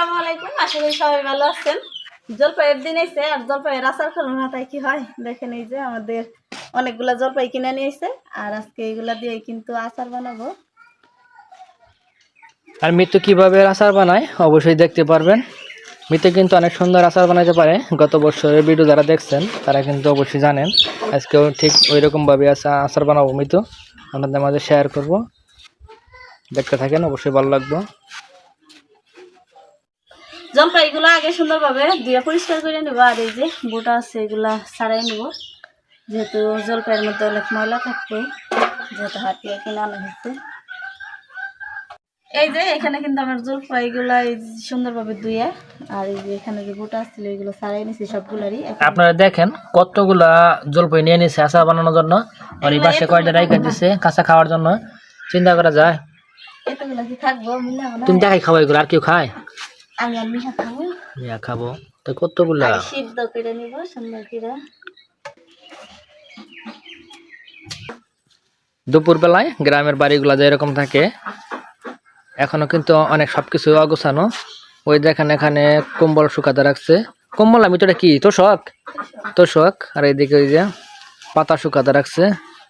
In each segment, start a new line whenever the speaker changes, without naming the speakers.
আশা করি সবাই ভালো আছেন। জলপাইয়ের দিন এসে আর জলপাইয়ের আচার করব না তাই কি হয়? দেখেন এই যে আমাদের অনেকগুলা জলপাই কিনে নিয়েছে আর আজকে এইগুলা দিয়ে কিন্তু আচার বানাবো।
আর মৃত্যু কীভাবে আচার বানায়, অবশ্যই দেখতে পারবেন। মৃত্যু কিন্তু অনেক সুন্দর আচার বানাতে পারে। গত বছরের ভিডিও যারা দেখছেন, তারা কিন্তু অবশ্যই জানেন। আজকেও ঠিক ওই রকমভাবে আচার আচার বানাবো মৃত্যু আপনাদের মাঝে শেয়ার করব। দেখতে থাকেন, অবশ্যই ভালো লাগবে।
জলপাইগুলো আগে সুন্দরভাবে দিয়ে পরিষ্কার করে নেব আর এই যে গোটা আছে এগুলা ছাড়াই নেব। যেহেতু জলপাইয়ের মধ্যে অনেক ময়লা থাকবে যেহেতু হাটিয়ে কিনে আনা হয়েছে এই যে এখানে কিন্তু আমার জলপাইগুলা এই সুন্দরভাবে ধুয়ে আর এই যে এখানে যে গোটা আসছিল এগুলো ছাড়াই নিছি সবগুলারই।
আপনারা দেখেন কতগুলা জলপাই নিয়ে নিছে আচার বানানোর জন্য আর এই পাশে কয়টা রাইখা দিছে কাঁচা খাওয়ার জন্য চিন্তা করা যায়।
এতগুলো কি থাকব?
তুমি দেখাই খাওয়া এগুলো আর কেউ খায়?
আমি আর মিঠা খাব?
ইয়া খাব। তো কতগুলা?
সিদ্ধ করে নিব সুন্দর করে।
দুপুর বেলায় গ্রামের বাড়িগুলো যেরকম থাকে এখনও কিন্তু অনেক সবকিছু অগোছানো। ওই দেখেন এখানে কম্বল শুকাতে রাখছে। কম্বল আমি তো এটা কি তোষক তোষক আর এইদিকে ওই যে পাতা শুকাতে রাখছে।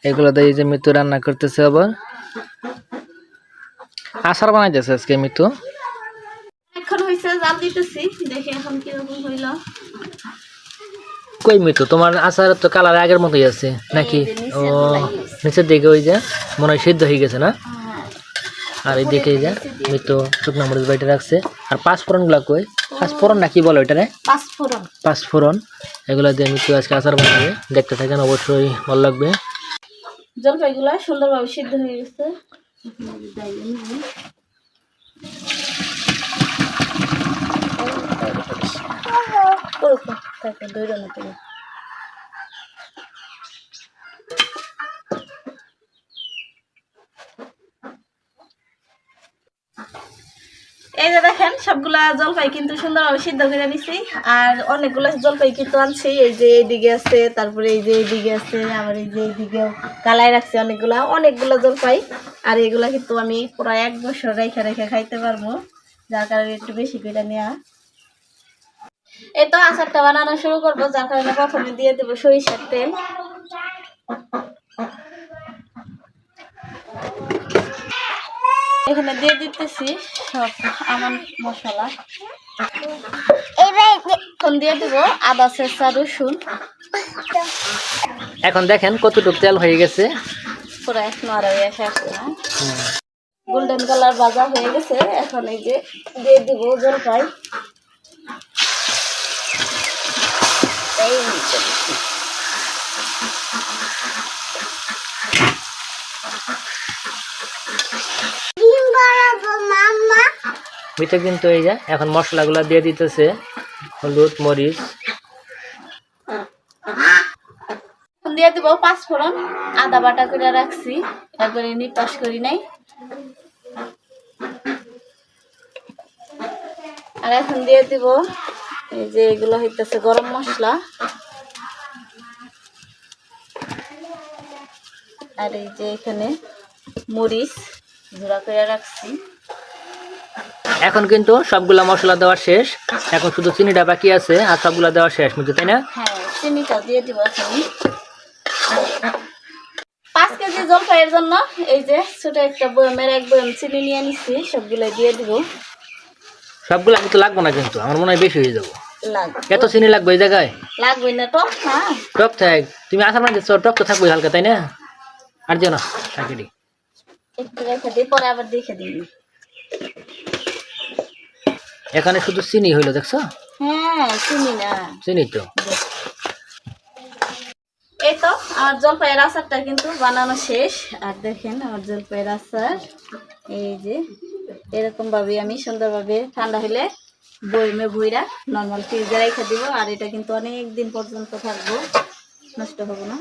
এগুলো দিয়ে যে মৃত্যু রান্না করতেছে আবার। আচার বানাইতেছে আজকে মৃত্যু
হয়েছে জাল দিতেছি। দেখি এখন কীরকম হইল।
কই মৃত্যু তোমার আচার তো কালার আগের মতোই আছে নাকি? ও নিচের দিকে ওই যে মনে হয় সিদ্ধ হয়ে গেছে না? আর এইদিকে এই যে মৃত্যু শুকনো মরিচ বাড়িতে রাখছে। আর পাঁচ ফোড়নগুলা কই? পাঁচ ফোড়ন না কি বলো এটারে
পাঁচ ফোড়ন
পাঁচ ফোড়ন এগুলো দিয়ে মৃত্যু আজকে আচার বানাবে। দেখতে থাকেন অবশ্যই ভালো লাগবে।
জলপাইগুলো সুন্দরভাবে সিদ্ধ হয়ে গেছে। থাক, দইরো না। এই যে দেখেন সবগুলা জলপাই কিন্তু সুন্দরভাবে সিদ্ধ করে নিছি আর অনেকগুলো জলপাই কিন্তু আনছি। এই যে এইদিকে আছে তারপরে এই যে এইদিকে আছে আবার এই যে এইদিকে কালাই রাখছি অনেকগুলা অনেকগুলো জলপাই। আর এগুলা কিন্তু আমি প্রায় এক বছর রেখে রেখে খাইতে পারব যার কারণে একটু বেশি করে নেওয়া এই তো আচারটা বানানো শুরু করব যার কারণে প্রথমে দিয়ে দেবো সরিষার তেল। এখানে দিয়ে দিতেছি সব আমার মশলা। এখন দিয়ে দেবো আদা চেঁচা রসুন।
এখন দেখেন কতটুকু তেল হয়ে গেছে।
পুরো এখন আর শেষ না। গোল্ডেন কালার ভাজা হয়ে গেছে। এখন এই যে দিয়ে দিব জলপাই। এই নিচে।
কিন্তু এই যে এখন মশলাগুলো দিয়ে দিতেছে। হলুদ মরিচ।
এখন দিয়ে দিব পাঁচ ফোড়ন আদা বাটা করে রাখছি। একবারে নিপাস করি নাই। আর এখন দিয়ে দিব এই যে এগুলো হইতেছে গরম মশলা। আর এই যে এখানে মরিচ জোড়া করে রাখছি।
এখন কিন্তু সবগুলা মশলা দেওয়া শেষ। এখন শুধু চিনিটা বাকি আছে আর সবগুলা দেওয়া শেষ বুঝছ তাই না?
হ্যাঁ চিনিটা দিয়ে দিব এখন। পাঁচ কেজি জলপাইয়ের জন্য এই যে ছোট একটা বয়মের এক বয়ম চিনি নিয়ে নিচ্ছি সবগুলো দিয়ে দিব।
সবগুলা কিন্তু লাগবো না কিন্তু আমার মনে হয় বেশি হয়ে যাব।
লাগবে
এত চিনি লাগবে এই জায়গায়?
লাগবে না টক হ্যাঁ
টক থাক। তুমি আসার মানে টক তো থাকবে হালকা তাই না? আর দিও না থাকে দি।
একটু রেখে দিই পরে আবার দেখে দিই
এখানে শুধু চিনি হইল দেখছ?
হ্যাঁ চিনি না।
চিনি তো।
এই তো আমার জলপাইয়ের আচারটা কিন্তু বানানো শেষ। আর দেখেন আমার জলপাইয়ের আচার। এই যে এরকম ভাবে আমি সুন্দরভাবে ঠান্ডা হলে বইমে বইরা নর্মাল ফ্রিজে রেখে দিব, আর এটা কিন্তু অনেক দিন পর্যন্ত থাকব, নষ্ট হবে না।